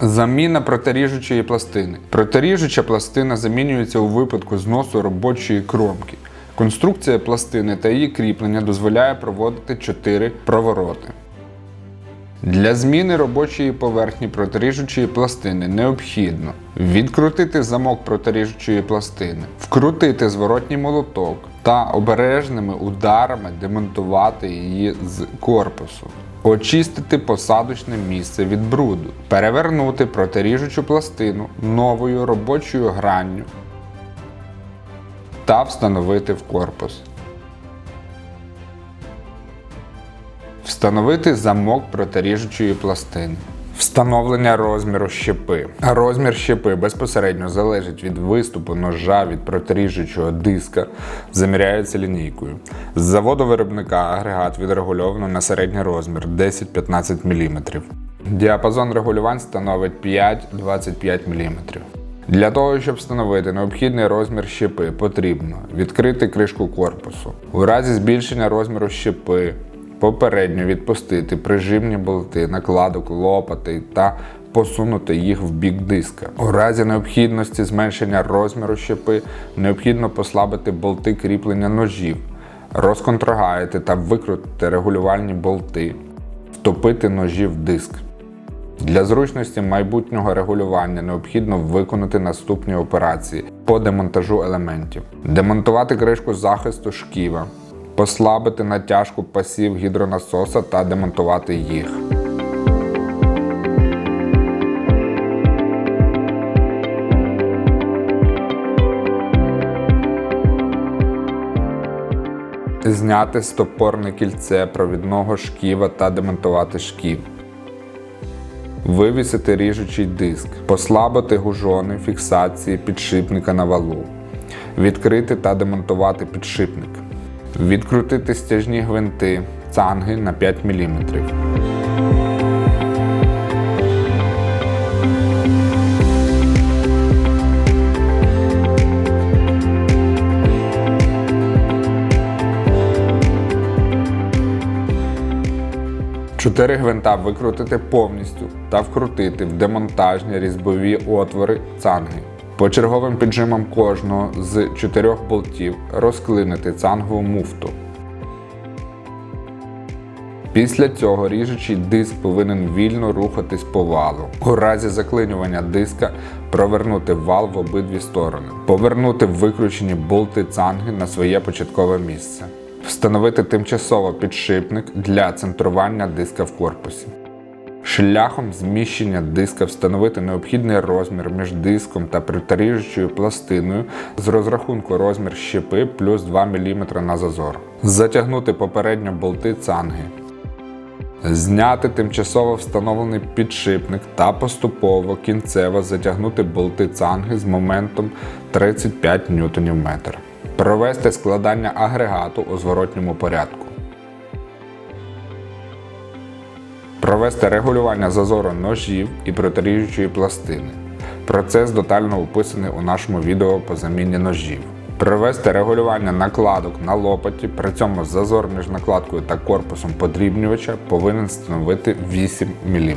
Заміна протиріжучої пластини. Протиріжуча пластина замінюється у випадку зносу робочої кромки. Конструкція пластини та її кріплення дозволяє проводити 4 провороти. Для зміни робочої поверхні протиріжучої пластини необхідно відкрутити замок протиріжучої пластини, вкрутити зворотній молоток та обережними ударами демонтувати її з корпусу, очистити посадочне місце від бруду, перевернути протиріжучу пластину новою робочою гранню та встановити в корпус. Встановити замок протиріжучої пластини. Встановлення розміру щепи. Розмір щепи безпосередньо залежить від виступу ножа від протиріжучого диска, заміряється лінійкою. З заводу виробника агрегат відрегульовано на середній розмір 10-15 мм. Діапазон регулювань становить 5-25 мм. Для того, щоб встановити необхідний розмір щепи, потрібно відкрити кришку корпусу. У разі збільшення розміру щепи попередньо відпустити прижимні болти, накладок, лопати та посунути їх в бік диска. У разі необхідності зменшення розміру щепи необхідно послабити болти кріплення ножів, розконтрагаяти та викрутити регулювальні болти, втопити ножі в диск. Для зручності майбутнього регулювання необхідно виконати наступні операції по демонтажу елементів: демонтувати кришку захисту шківа, послабити натяжку пасів гідронасоса та демонтувати їх. Зняти стопорне кільце провідного шківа та демонтувати шків. Вивісити ріжучий диск, послабити гужони фіксації підшипника на валу, відкрити та демонтувати підшипник, відкрутити стяжні гвинти цанги на 5 мм. Чотири гвинта викрутити повністю та вкрутити в демонтажні різьбові отвори цанги. По черговим піджимам кожного з чотирьох болтів розклинити цангову муфту. Після цього ріжучий диск повинен вільно рухатись по валу. У разі заклинювання диска провернути вал в обидві сторони, повернути викручені болти цанги на своє початкове місце, встановити тимчасово підшипник для центрування диска в корпусі. Шляхом зміщення диска встановити необхідний розмір між диском та притаріжучою пластиною з розрахунку розмір щепи плюс 2 мм на зазор. Затягнути попередньо болти цанги. Зняти тимчасово встановлений підшипник та поступово кінцево затягнути болти цанги з моментом 35 Нм. Провести складання агрегату у зворотньому порядку. Провести регулювання зазору ножів і протиріжучої пластини. Процес детально описаний у нашому відео по заміні ножів. Провести регулювання накладок на лопаті, при цьому зазор між накладкою та корпусом подрібнювача повинен становити 8 мм.